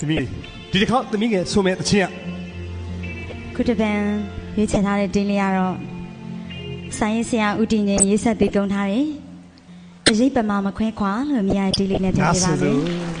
သမီးဒီတစ်ခေါက်သမီးငယ်ဆိုမဲ့တခြင်းကခုတစ်ပန်ရွေးချယ်ထားတဲ့တင်းလေးကတော့ဆိုင်ရေးဆရာဦးတင်ရင်ရေးဆက်တည်သုံးထားတယ်။အရေးပမာမခွဲခွာလို့မြင်ရတဲ့တင်းလေးနဲ့တင်ပြပါမယ်။